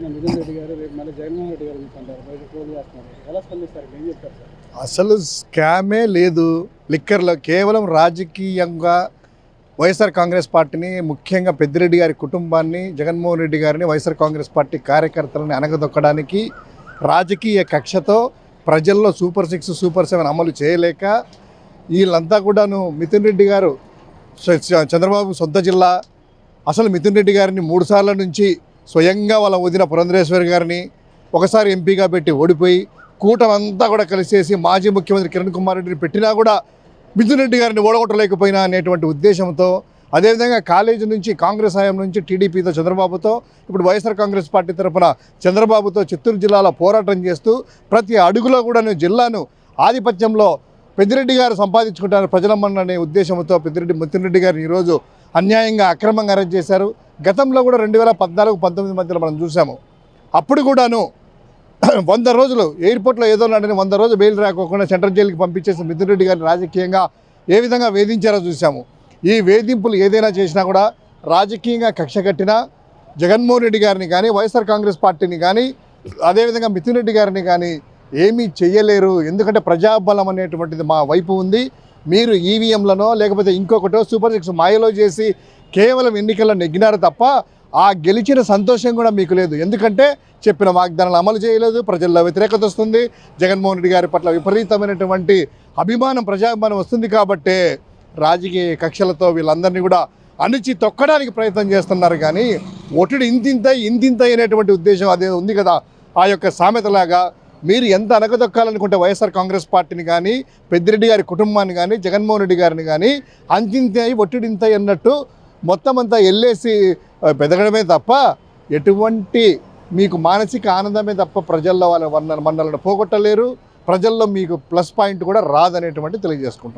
రోజున మిథున్ రెడ్డి గారు రేపు మళ్ళీ జగన్మోహన్ రెడ్డి గారు అంటారు బయట ట్రోల్ చేస్తున్నారు. ఎలా స్పందిస్తారు? ఏం చెప్తారు సార్? అసలు స్కామే లేదు. లిక్కర్లో కేవలం రాజకీయంగా వైఎస్ఆర్ కాంగ్రెస్ పార్టీని ముఖ్యంగా పెద్దిరెడ్డి గారి కుటుంబాన్ని జగన్మోహన్ రెడ్డి గారిని వైఎస్ఆర్ కాంగ్రెస్ పార్టీ కార్యకర్తలని అనగదొక్కడానికి రాజకీయ కక్షతో ప్రజల్లో సూపర్ సిక్స్ సూపర్ సెవెన్ అమలు చేయలేక వీళ్ళంతా కూడాను మిథున్ రెడ్డి గారు చ- చంద్రబాబు సొంత జిల్లా. అసలు మిథున్ రెడ్డి గారిని మూడు సార్ల నుంచి స్వయంగా వాళ్ళ వదిన పురంధరేశ్వరి గారిని ఒకసారి ఎంపీగా పెట్టి ఓడిపోయి కూటమంతా కూడా కలిసేసి మాజీ ముఖ్యమంత్రి కిరణ్ కుమార్ రెడ్డిని పెట్టినా కూడా మిథున్ రెడ్డి గారిని ఓడగొట్టలేకపోయినా అనేటువంటి ఉద్దేశంతో అదేవిధంగా కాలేజీ నుంచి కాంగ్రెస్ హయాం నుంచి టీడీపీతో చంద్రబాబుతో ఇప్పుడు వైఎస్ఆర్ కాంగ్రెస్ పార్టీ తరఫున చంద్రబాబుతో చిత్తూరు జిల్లాలో పోరాటం చేస్తూ ప్రతి అడుగులో కూడా జిల్లాను ఆధిపత్యంలో పెద్దిరెడ్డి గారు సంపాదించుకుంటారు ప్రజలమ్మన్న ఉద్దేశంతో పెద్దిరెడ్డి మిథున్ రెడ్డి గారిని ఈరోజు అన్యాయంగా అక్రమంగా అరెస్ట్ చేశారు. గతంలో కూడా రెండు వేల పద్నాలుగు పంతొమ్మిది మధ్యలో మనం చూసాము. అప్పుడు కూడాను వంద రోజులు ఎయిర్పోర్ట్లో ఏదో నాడని వంద రోజులు బెయిల్ రాకోకుండా సెంట్రల్ జైలుకి పంపించేసి మిథున్ రెడ్డి గారిని రాజకీయంగా ఏ విధంగా వేధించారో చూసాము. ఈ వేధింపులు ఏదైనా చేసినా కూడా రాజకీయంగా కక్ష కట్టిన జగన్మోహన్ రెడ్డి గారిని కానీ వైఎస్ఆర్ కాంగ్రెస్ పార్టీని కానీ అదేవిధంగా మిథున్ రెడ్డి గారిని కానీ ఏమీ చేయలేరు ఎందుకంటే ప్రజాబలం అనేటువంటిది మా వైపు ఉంది. మీరు ఈవీఎంలనో లేకపోతే ఇంకొకటో సూపర్ సిక్స్ మాయలో చేసి కేవలం ఎన్నికల్లో నెగ్గినారు తప్ప ఆ గెలిచిన సంతోషం కూడా మీకు లేదు. ఎందుకంటే చెప్పిన వాగ్దానాలు అమలు చేయలేదు ప్రజల్లో వ్యతిరేకత వస్తుంది జగన్మోహన్ రెడ్డి గారి పట్ల విపరీతమైనటువంటి అభిమానం ప్రజాభిమానం వస్తుంది కాబట్టే రాజకీయ కక్షలతో వీళ్ళందరినీ కూడా అణిచి తొక్కడానికి ప్రయత్నం చేస్తున్నారు కానీ ఒటిడి ఇంతింత ఇంతింత అయినటువంటి ఉద్దేశం అదే ఉంది కదా. ఆ యొక్క సామెతలాగా మీరు ఎంత అనగదొక్కాలనుకుంటే వైఎస్ఆర్ కాంగ్రెస్ పార్టీని కానీ పెద్దిరెడ్డి గారి కుటుంబాన్ని కానీ జగన్మోహన్ రెడ్డి గారిని కానీ అంతింత ఒట్టిడింత అన్నట్టు మొత్తం అంతా వెళ్ళేసి పెదగడమే తప్ప ఎటువంటి మీకు మానసిక ఆనందమే తప్ప ప్రజల్లో వాళ్ళ వర్ణ మండలను పోగొట్టలేరు. ప్రజల్లో మీకు ప్లస్ పాయింట్ కూడా రాదనేటువంటి తెలియజేసుకుంటున్నాను